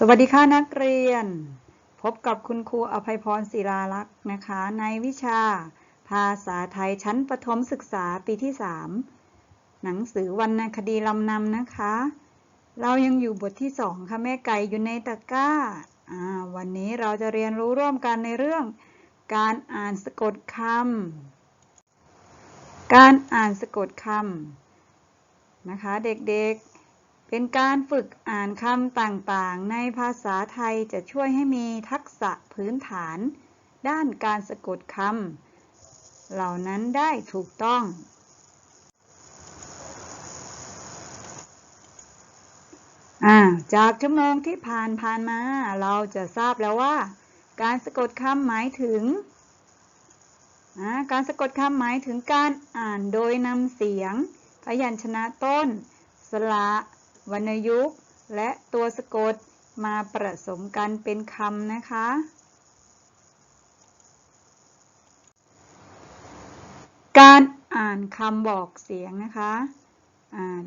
สวัสดีค่ะนักเรียน พบกับคุณครูอภัยพรศิลาลักษ์นะคะ ในวิชา ภาษาไทยชั้นประถมศึกษาปีที่ 3 หนังสือวรรณคดีลำนำนะคะ เรายังอยู่บทที่ 2 ค่ะแม่ไก่อยู่ในตะกร้า วันนี้เราจะเรียนรู้ร่วมกันในเรื่อง การอ่านสะกดคำการอ่านสะกดคำนะคะ เด็กๆ เป็นการฝึกอ่านคำต่างๆ ในภาษาไทยจะช่วยให้มีทักษะพื้นฐาน ด้านการสะกดคำเหล่านั้นได้ถูกต้อง จากชั่วโมงที่ผ่านผ่านมา เราจะทราบแล้วว่า การสะกดคำหมายถึง การสะกดคำหมายถึงการอ่านโดยนำเสียง พยัญชนะต้น สระ วรรณยุกต์ และตัวสะกดมาผสมกันเป็นคำนะคะ การอ่านคำบอกเสียงนะคะ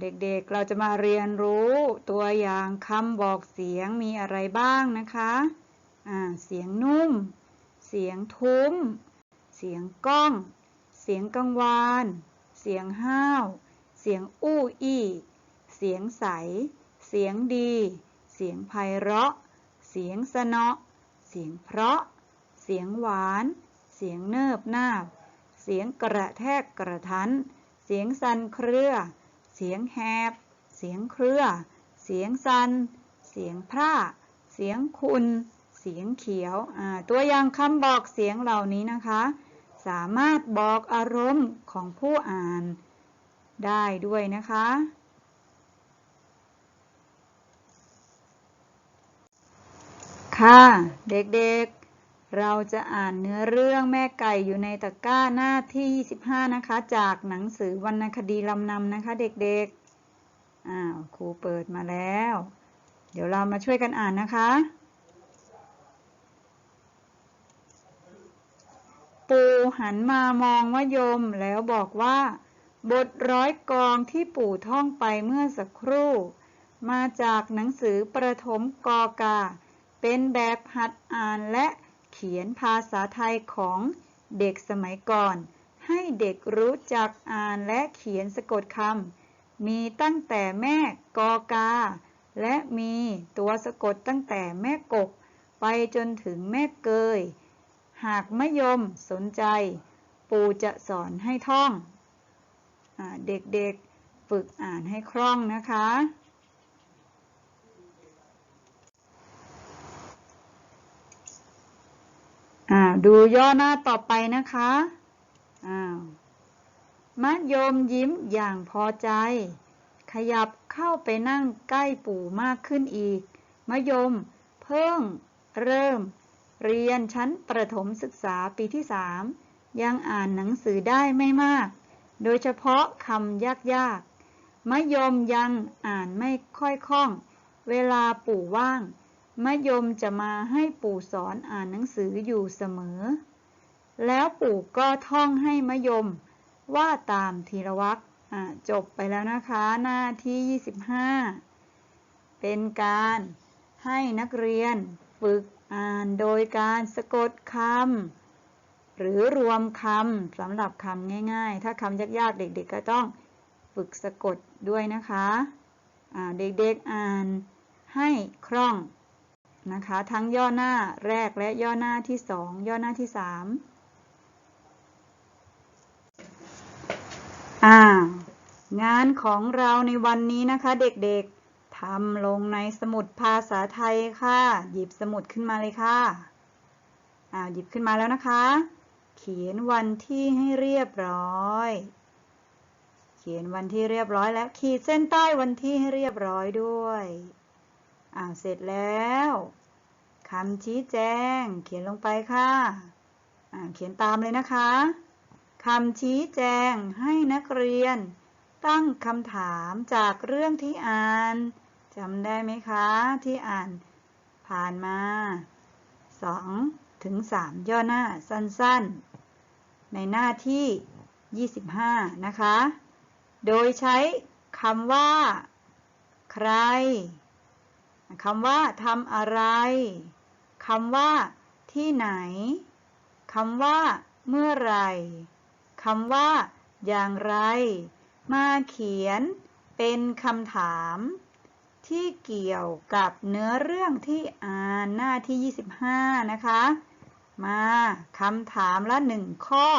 เด็กๆเราจะมาเรียนรู้ตัวอย่างคำบอกเสียงมีอะไรบ้างนะคะเสียงนุ่ม เสียงทุ้ม เสียงก้อง เสียงกังวาน เสียงห้าว เสียงอู้อี้ เสียงใส เสียงดี เสียงไพเราะ เสียงสนอเสียงเพราะ เสียงหวาน เสียงเนิบนาบ เสียงกระแทกกระทัน เสียงสันเครือ เสียงแหบ เสียงเครือ เสียงสัน เสียงพร่า เสียงคุณ เสียงเขียว ตัวอย่างคำบอกเสียงเหล่านี้นะคะ สามารถบอกอารมณ์ของผู้อ่านได้ด้วยนะคะ ค่ะ เด็กๆ เราจะอ่านเนื้อเรื่องแม่ไก่อยู่ในตะกร้าหน้าที่ 25 นะคะ จากหนังสือวรรณคดีลำนำนะคะ เด็กๆ อ้าวครูเปิดมาแล้ว เดี๋ยวเรามาช่วยกันอ่านนะคะ ปู่หันมามองมะยมแล้วบอกว่า บทร้อยกองที่ปู่ท่องไปเมื่อสักครู่ มาจากหนังสือประถมกอกา เป็นแบบหัดอ่านและเขียนภาษาไทยของเด็กสมัยก่อน ให้เด็กรู้จักอ่านและเขียนสะกดคำ มีตั้งแต่แม่กอกา และมีตัวสะกดตั้งแต่แม่กก ไปจนถึงแม่เกย หากมยมสนใจ ปู่จะสอนให้ท่องอเด็กๆ ฝึกอ่านให้คล่องนะคะ ดูย่อหน้าต่อไปนะคะอ้าวมะยมยิ้มอย่างพอใจ ขยับเข้าไปนั่งใกล้ปู่มากขึ้นอีกมะยมเพิ่ง เริ่ม เรียนชั้นประถมศึกษาปีที่สามยังอ่านหนังสือได้ไม่มาก โดยเฉพาะคำยากๆมะยมยังอ่านไม่ค่อยคล่อง เวลาปู่ว่าง มะยมจะมาให้ปู่สอนอ่านหนังสืออยู่เสมอ แล้วปู่ก็ท่องให้มะยมว่าตามทีละวักจบไปแล้วนะคะหน้าที่ 25 เป็นการให้นักเรียนฝึกอ่านโดยการสะกดคำหรือรวมคำสำหรับคำง่ายๆ ถ้าคำยากๆ เด็กๆ ก็ต้องฝึกสะกดด้วยนะคะะเด็กๆอ่านให้คล่อง นะคะ ทั้งย่อหน้าแรกและย่อหน้าที่สองย่อหน้าที่สามอ่างานของเราในวันนี้นะคะเด็กๆทำลงในสมุดภาษาไทยค่ะ หยิบสมุดขึ้นมาเลยค่ะอ่าหยิบขึ้นมาแล้วนะคะ เขียนวันที่ให้เรียบร้อย เขียนวันที่เรียบร้อยแล้วขีดเส้นใต้วันที่ให้เรียบร้อยด้วย อ่าเสร็จแล้วคำชี้แจง เขียนลงไปค่ะอ่าเขียนตามเลยนะคะคำชี้แจงให้นักเรียน ตั้งคำถามจากเรื่องที่อ่านจำได้ไหมคะ ที่อ่านผ่านมา 2 ถึง 3 ย่อหน้าสั้นๆ ในหน้าที่ 25 นะคะ โดยใช้คำว่า ใคร คำว่าทำอะไรคำว่า ที่ไหนคำว่า เมื่อไรคำว่า อย่างไร มาเขียน เป็นคำถาม ที่เกี่ยวกับเนื้อเรื่องที่อ่านหน้าที่ 25 นะคะ มาคำถามละหนึ่งข้อ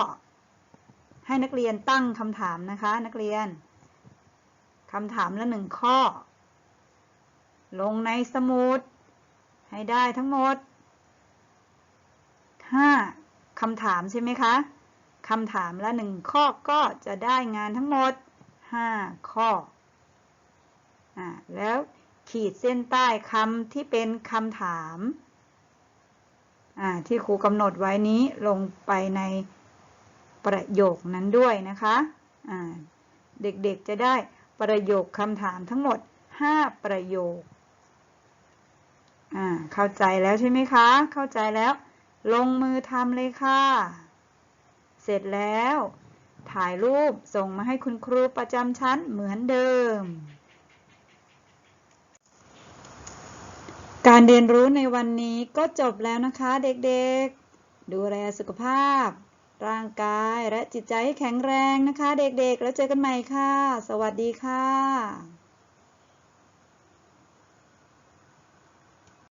ให้นักเรียนตั้งคำถามนะคะ นักเรียนคำถามละหนึ่งข้อ ลงในสมุด ให้ได้ทั้งหมด 5 คำถามใช่ไหมคะคำถามละหนึ่งข้อก็จะได้งานทั้งหมด 5 ข้ออแล้วขีดเส้นใต้คำที่เป็นคำถามที่ครูกำหนดไว้นี้ลงไปในประโยคนั้นด้วยนะคะะเด็กๆจะได้ประโยคคำถามทั้งหมด 5 ประโยค เข้าใจแล้วใช่ไหมคะ เข้าใจแล้ว ลงมือทำเลยค่ะ เสร็จแล้ว ถ่ายรูปส่งมาให้คุณครูประจำชั้นเหมือนเดิม การเรียนรู้ในวันนี้ก็จบแล้วนะคะเด็กๆ ดูแลสุขภาพ ร่างกายและจิตใจให้แข็งแรงนะคะ เด็กๆ แล้วเจอกันใหม่ค่ะ สวัสดีค่ะ